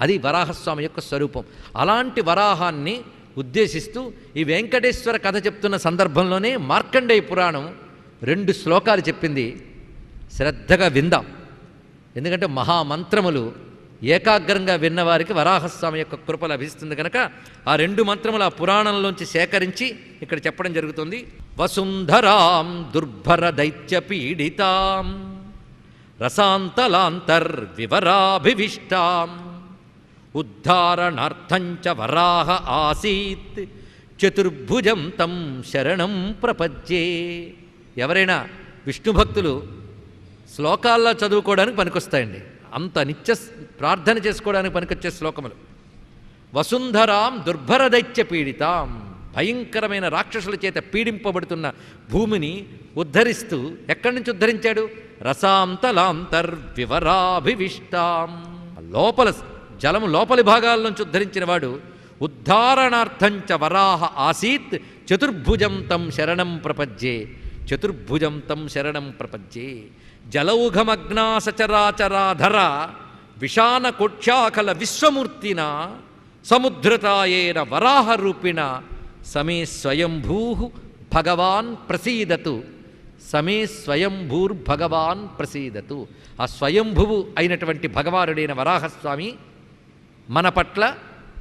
అది వరాహస్వామి యొక్క స్వరూపం. అలాంటి వరాహాన్ని ఉద్దేశిస్తూ ఈ వెంకటేశ్వర కథ చెప్తున్న సందర్భంలోనే మార్కండేయ పురాణం రెండు శ్లోకాలు చెప్పింది. శ్రద్ధగా విందాం. ఎందుకంటే మహామంత్రములు ఏకాగ్రంగా విన్నవారికి వరాహస్వామి యొక్క కృప లభిస్తుంది కనుక ఆ రెండు మంత్రములు ఆ పురాణంలోంచి సేకరించి ఇక్కడ చెప్పడం జరుగుతుంది. వసుంధరాం దుర్భర దైత్య పీడితాం రసాంతలాంతర్వివరాభివిష్టాం. ఉద్ధారణార్థంచ వరాహ ఆసీత్. చతుర్భుజం తం శరణం ప్రపద్యే. ఎవరైనా విష్ణు భక్తులు శ్లోకాల్లో చదువుకోవడానికి పనికొస్తాయండి. అంత నిత్య ప్రార్థన చేసుకోవడానికి పనికొచ్చే శ్లోకములు. వసుంధరాం దుర్భర దైత్య పీడితాం. భయంకరమైన రాక్షసుల చేత పీడింపబడుతున్న భూమిని ఉద్ధరిస్తూ ఎక్కడి నుంచి ఉద్ధరించాడు? రసాంతలాంతర్వివరాభివిష్టాం. లోపల జలము లోపలి భాగాల నుంచి ఉద్ధరించిన వాడు ఉద్ధారణార్థంచ వరాహ ఆసీత్ చతుర్భుజం తం శరణం ప్రపజ్యే చతుర్భుజం తం శరణం ప్రపజ్యే. జలౌఘమగ్నాసచరాచరాధర విషాన కోక్షాకల విశ్వమూర్తిన సముద్రతాయేన వరాహరూపిణ సమే స్వయంభూ భగవాన్ ప్రసీదతు సమే స్వయంభూర్భగవాన్ ప్రసీదతు. ఆ స్వయంభువు అయినటువంటి భగవానుడైన వరాహస్వామి మన పట్ల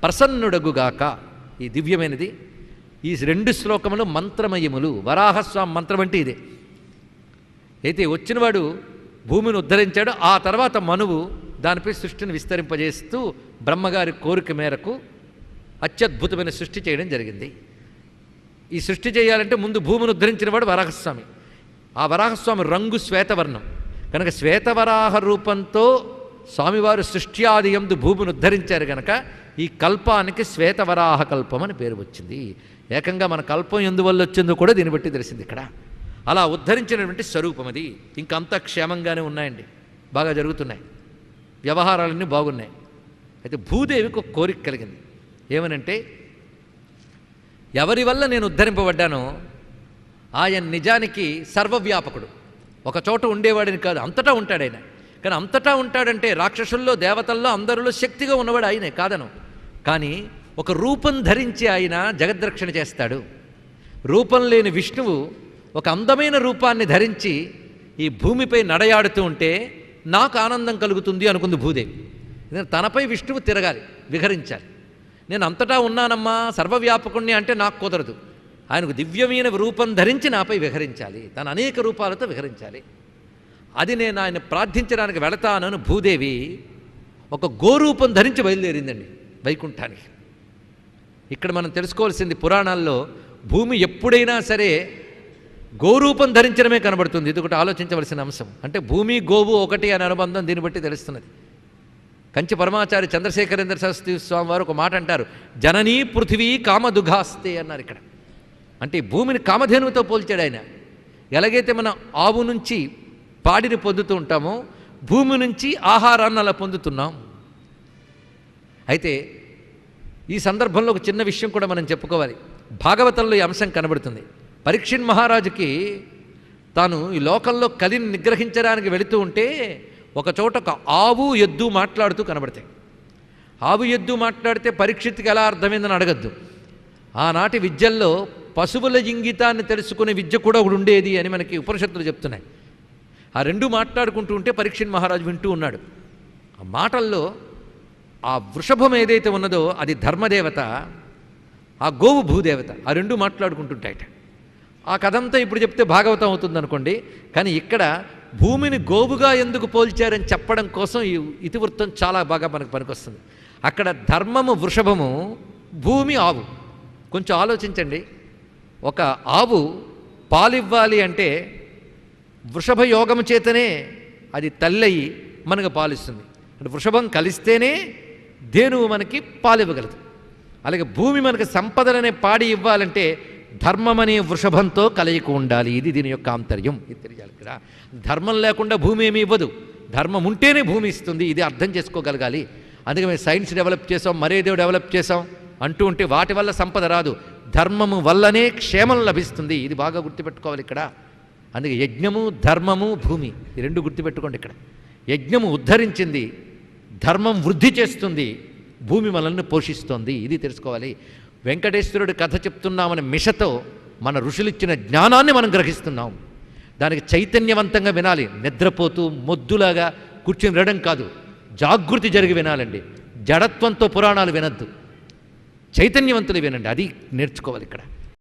ప్రసన్నుడగుగాక. ఈ దివ్యమైనది. ఈ రెండు శ్లోకములు మంత్రమయములు. వరాహస్వామి మంత్రం అంటే ఇదే. అయితే వచ్చినవాడు భూమిని ఉద్ధరించాడు. ఆ తర్వాత మనువు దానిపై సృష్టిని విస్తరింపజేస్తూ బ్రహ్మగారి కోరిక మేరకు అత్యద్భుతమైన సృష్టి చేయడం జరిగింది. ఈ సృష్టి చేయాలంటే ముందు భూమిని ఉద్ధరించిన వాడు వరాహస్వామి. ఆ వరాహస్వామి రంగు శ్వేతవర్ణం. కనుక శ్వేతవరాహ రూపంతో స్వామివారు సృష్టి ఆది ఎందు భూమిని ఉద్ధరించారు కనుక ఈ కల్పానికి శ్వేతవరాహ కల్పం అని పేరు వచ్చింది. ఏకంగా మన కల్పం ఎందువల్ల వచ్చిందో కూడా దీన్ని బట్టి తెలిసింది ఇక్కడ. అలా ఉద్ధరించినటువంటి స్వరూపం అది. ఇంకంతా క్షేమంగానే ఉన్నాయండి. బాగా జరుగుతున్నాయి. వ్యవహారాలన్నీ బాగున్నాయి. అయితే భూదేవికి ఒక కోరిక కలిగింది. ఏమనంటే ఎవరి వల్ల నేను ఉద్ధరింపబడ్డానో ఆయన నిజానికి సర్వవ్యాపకుడు. ఒక చోట ఉండేవాడిని కాదు అంతటా ఉంటాడు ఆయన. కానీ అంతటా ఉంటాడంటే రాక్షసుల్లో దేవతల్లో అందరిలో శక్తిగా ఉన్నవాడు ఆయనే కాదను. కానీ ఒక రూపం ధరించి ఆయన జగద్రక్షణ చేస్తాడు. రూపం లేని విష్ణువు ఒక అందమైన రూపాన్ని ధరించి ఈ భూమిపై నడయాడుతూ ఉంటే నాకు ఆనందం కలుగుతుంది అనుకుంది భూదేవి. నేను తనపై విష్ణువు తిరగాలి విహరించాలి. నేను అంతటా ఉన్నానమ్మా సర్వవ్యాపకుణ్ణి అంటే నాకు కుదరదు. ఆయనకు దివ్యమైన రూపం ధరించి నాపై విహరించాలి తన అనేక రూపాలతో విహరించాలి. అది నేను ఆయన ప్రార్థించడానికి వెళతానని భూదేవి ఒక గోరూపం ధరించి బయలుదేరిందండి వైకుంఠానికి. ఇక్కడ మనం తెలుసుకోవాల్సింది పురాణాల్లో భూమి ఎప్పుడైనా సరే గోరూపం ధరించడమే కనబడుతుంది. ఇది ఒకటి ఆలోచించవలసిన అంశం. అంటే భూమి గోవు ఒకటి అనే అనుబంధం దీన్ని బట్టి తెలుస్తున్నది. కంచి పరమాచారి చంద్రశేఖరేంద్ర సరస్వతి స్వామి వారు ఒక మాట అంటారు. జననీ పృథివీ కామదుఘాస్తే అన్నారు ఇక్కడ. అంటే భూమిని కామధేనువుతో పోల్చాడు ఆయన. ఎలాగైతే మన ఆవు నుంచి పాడిని పొందుతూ ఉంటాము భూమి నుంచి ఆహారాన్ని అలా పొందుతున్నాం. అయితే ఈ సందర్భంలో ఒక చిన్న విషయం కూడా మనం చెప్పుకోవాలి. భాగవతంలో ఈ అంశం కనబడుతుంది. పరీక్షణ్ మహారాజుకి తాను ఈ లోకంలో కలిని నిగ్రహించడానికి వెళుతూ ఉంటే ఒక చోట ఒక ఆవు ఎద్దు మాట్లాడుతూ కనబడతాయి. ఆవు ఎద్దు మాట్లాడితే పరీక్షిత్కి ఎలా అర్థమైందని అడగద్దు. ఆనాటి విద్యల్లో పశువుల ఇంగితాన్ని తెలుసుకునే విద్య కూడా ఒకటి ఉండేది అని మనకి ఉపనిషత్తులు చెప్తున్నాయి. ఆ రెండు మాట్లాడుకుంటూ ఉంటే పరీక్షణ్ మహారాజు వింటూ ఉన్నాడు. ఆ మాటల్లో ఆ వృషభం ఏదైతే ఉన్నదో అది ధర్మదేవత ఆ గోవు భూదేవత ఆ రెండు మాట్లాడుకుంటుంటాయట. ఆ కథంతా ఇప్పుడు చెప్తే భాగవతం అవుతుంది అనుకోండి కానీ ఇక్కడ భూమిని గోవుగా ఎందుకు పోల్చారని చెప్పడం కోసం ఈ ఇతివృత్తం చాలా బాగా మనకు పనికొస్తుంది. అక్కడ ధర్మము వృషభము భూమి ఆవు. కొంచెం ఆలోచించండి. ఒక ఆవు పాలివ్వాలి అంటే వృషభ యోగము చేతనే అది తల్లయి మనకు పాలిస్తుంది. అంటే వృషభం కలిస్తేనే ధేనువు మనకి పాలివ్వగలదు. అలాగే భూమి మనకు సంపదలనే పాడి ఇవ్వాలంటే ధర్మం వృషభంతో కలయిక ఉండాలి. ఇది దీని యొక్క ఆంతర్యం. ఇది తెలియాలి ఇక్కడ ధర్మం లేకుండా భూమి ఏమి ఇవ్వదు. ధర్మం ఉంటేనే భూమి ఇస్తుంది. ఇది అర్థం చేసుకోగలగాలి. అందుకే మేము సైన్స్ డెవలప్ చేసాం మరేదో డెవలప్ చేసాం అంటూ ఉంటే వాటి వల్ల సంపద రాదు. ధర్మము వల్లనే క్షేమం లభిస్తుంది. ఇది బాగా గుర్తుపెట్టుకోవాలి ఇక్కడ. అందుకే యజ్ఞము ధర్మము భూమి ఈ రెండు గుర్తుపెట్టుకోండి ఇక్కడ. యజ్ఞము ఉద్ధరించింది ధర్మం వృద్ధి చేస్తుంది భూమి మనల్ని పోషిస్తోంది. ఇది తెలుసుకోవాలి. వెంకటేశ్వరుడు కథ చెప్తున్నామనే మిషతో మన ఋషులిచ్చిన జ్ఞానాన్ని మనం గ్రహిస్తున్నాం. దానికి చైతన్యవంతంగా వినాలి. నిద్రపోతూ మొద్దులాగా కూర్చుని వినడం కాదు. జాగృతి జరిగి వినాలండి. జడత్వంతో పురాణాలు వినద్దు. చైతన్యవంతులు వినండి. అది నేర్చుకోవాలి ఇక్కడ.